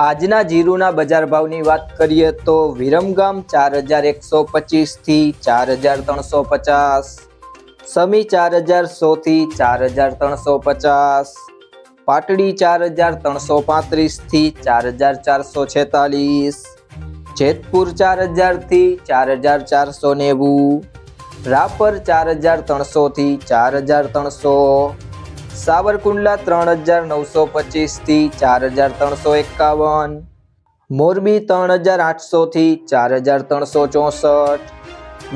આજના જીરુના બજાર ભાવની વાત કરીએ તો વિરમગામ ચાર હજાર એકસો પચીસથી ચાર હજાર ત્રણસો પચાસ. સમી ચાર હજાર સોથી ચાર હજાર ત્રણસો પચાસ. પાટડી ચાર હજાર ત્રણસો પાંત્રીસથી ચાર હજાર ચારસો છેતાલીસ. જેતપુર ચાર હજારથી ચાર હજાર ચારસો નેવું. રાપર ચાર હજાર ત્રણસોથી ચાર હજાર ત્રણસો. સાવરકુંડલા ત્રણ હજાર નવસો પચીસથી ચાર હજાર ત્રણસો એકાવન, મોરબી ત્રણ હજાર આઠસોથી ચાર હજાર ત્રણસો ચોસઠ,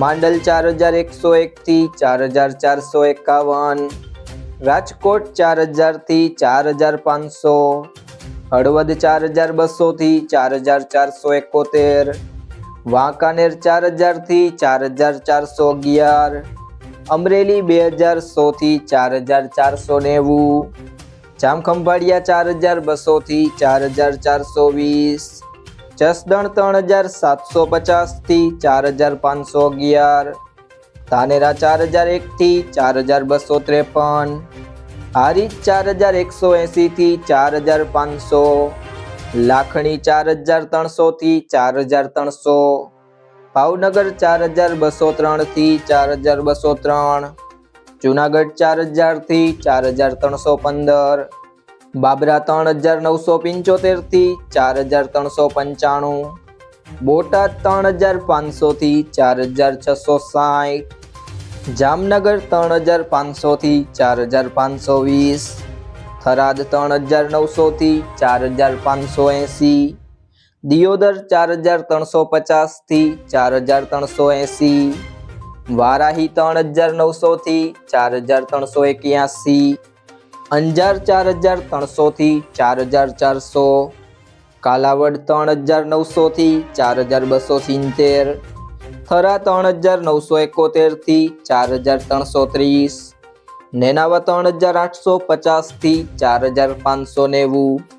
માંડલ ચાર હજાર એકસો એકથી ચાર હજાર ચારસો એકાવન, રાજકોટ ચાર હજારથી ચાર હજાર પાંચસો, હળવદ ચાર હજાર બસોથી ચાર હજાર ચારસો એકોતેર, વાંકાનેર ચાર હજારથી ચાર હજાર ચારસો અગિયાર અમરેલી બે હજાર સોથી ચાર હજાર ચારસો નેવું જામખંભાળિયા ચાર હજાર બસોથી ચાર હજાર ચારસો વીસ જસદણ ત્રણ હજાર સાતસો પચાસથી ચાર હજાર પાંચસો અગિયાર ધાનેરા ચાર હજાર એકથી ચાર હજાર બસો ત્રેપન હારીજ ચાર હજાર એકસો એંસીથી ચાર હજાર પાંચસો લાખણી ચાર હજાર ત્રણસોથી ચાર હજાર ત્રણસો ભાવનગર ચાર હજાર બસો ત્રણથી ચાર હજાર બસો ત્રણ. જુનાગઢ ચાર હજારથી ચાર હજાર ત્રણસો પંદર. બાબરા ત્રણ હજાર નવસો પંચોતેરથી ચાર હજાર ત્રણસો પંચાણું. બોટાદ ત્રણ હજાર પાંચસોથી ચાર હજાર છસો સાઠ. જામનગર ત્રણ હજાર પાંચસોથી ચાર હજાર પાંચસો વીસ. થરાદ ત્રણ હજાર નવસોથી ચાર હજાર પાંચસો એંસી. દિયોદર ચાર હજાર ત્રણસો પચાસથી ચાર હજાર ત્રણસો એંસી, વારાહી ત્રણ હજાર નવસોથી ચાર હજાર ત્રણસો એક્યાસી, અંજાર ચાર હજાર ત્રણસોથી ચાર હજાર ચારસો, કાલાવડ ત્રણ હજાર નવસોથી ચાર હજાર બસો સિત્તેર, થરા ત્રણ હજાર નવસો એકોતેરથી ચાર હજાર ત્રણસો ત્રીસ, નેનાવા ત્રણ હજાર આઠસો પચાસથી ચાર હજાર પાંચસો નેવું